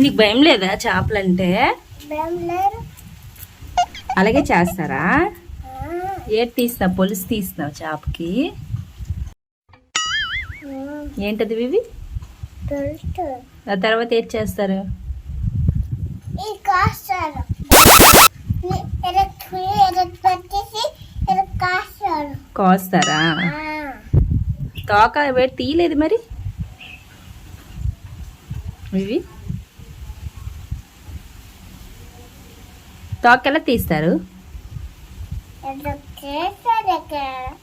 నీకు భయం లేదా చేపలంటే? అలాగే చేస్తారా? ఏది తీస్తున్నావు పొలుసు తీస్తున్నావు చేపకి? ఏంటది ఆ తర్వాత ఏది చేస్తారు? కాస్తారు? తోక వేడి తీయలేదు మరి? ఇవి తోక ఎలా తీస్తారు?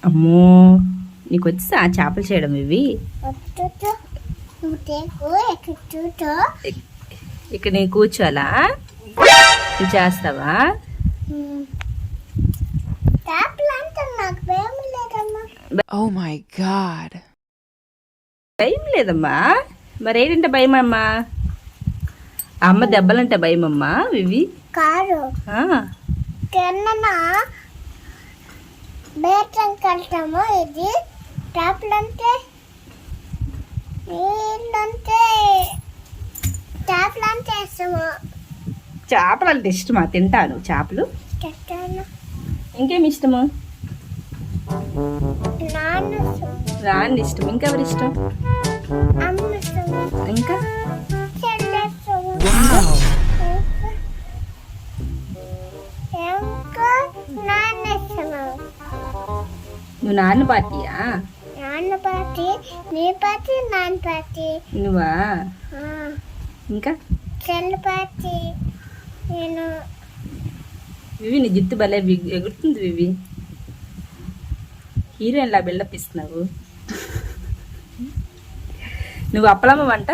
అమ్మో నీకు వచ్చా చేపలు చేయడం ఇవి? ఇక్కడ నేను కూర్చోాలా నువ్వు చేస్తావా? చేపలు అంటే నాకు భయం లేదమ్మా. God. భయం అమ్మా అమ్మ దెబ్బలంటే భయం అమ్మా ఇవి కాదు బేటం ఇది నీళ్ళంటే చేపలంటే చేపలు అంటే ఇష్టమా? తింటాను. చేపలు? ఇంకేమి ఇష్టము? రాని ఇష్టం. ఇంకెవరి ఇష్టం? ఇంకా? నువ్వు నాన్న పార్టీయా? నాన్న పార్టీ నీ పార్టీ నాన్న పార్టీ నువ్వా? ఇంకా? చెల్లి పార్టీ నేను వివి నీ జుట్టు భలే ఎగురుతుంది వివి. హీరోయిన్ లా బిల్డప్ ఇస్తున్నావు. నువ్వు అప్పలమ్మ వంట?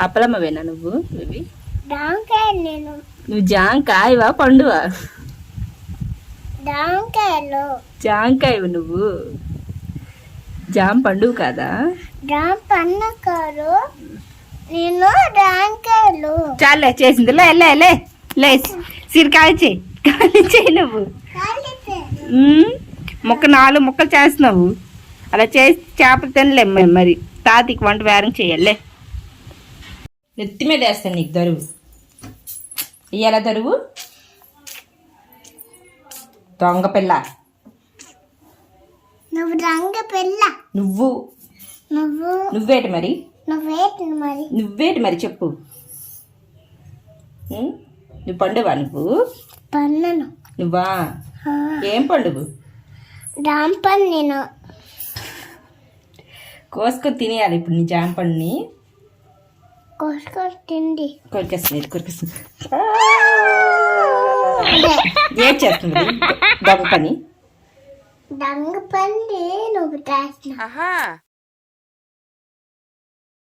అప్పలమ్మవేనా నువ్వు? నువ్వు జాంకాయవా పండువా? జాంకాయవు నువ్వు. జామ పండువు కాదా? పన్నకారు నేను డాంకాయలు చాలే చేసింది. లే లే లే లే సిరి కాయ చేయి. చేయి నువ్వు. ముక్క నాలుగు ముక్కలు చేస్తున్నావు. అలా చేసి చేపలు తినలేం మేము మరి. తాతకి వంట వేరం చేయాలే. నెత్తి మీద వేస్తాను నీకు దరువు. ఇయ్యాల దరువు? దొంగ పిల్ల. నువ్వు రంగ పిల్ల. నువ్వు. నువ్వు. నువ్వేటి మరి? నువ్వేటి మరి? నువ్వేటి మరి చెప్పు. నువ్వు పండువా నువ్వు? పన్నను నువ్వా? ఏం పండువు? డామ్ పన్ను నేను కోసుకొని తినేయాలి ఇప్పుడు నీ జామ పండుని. కోసుకొని తిండి. కొరికేస్తుంది కొరికేస్తుంది. ఏం చేస్తుంది? దొంగ పని. డంగ పండి నువ్వు.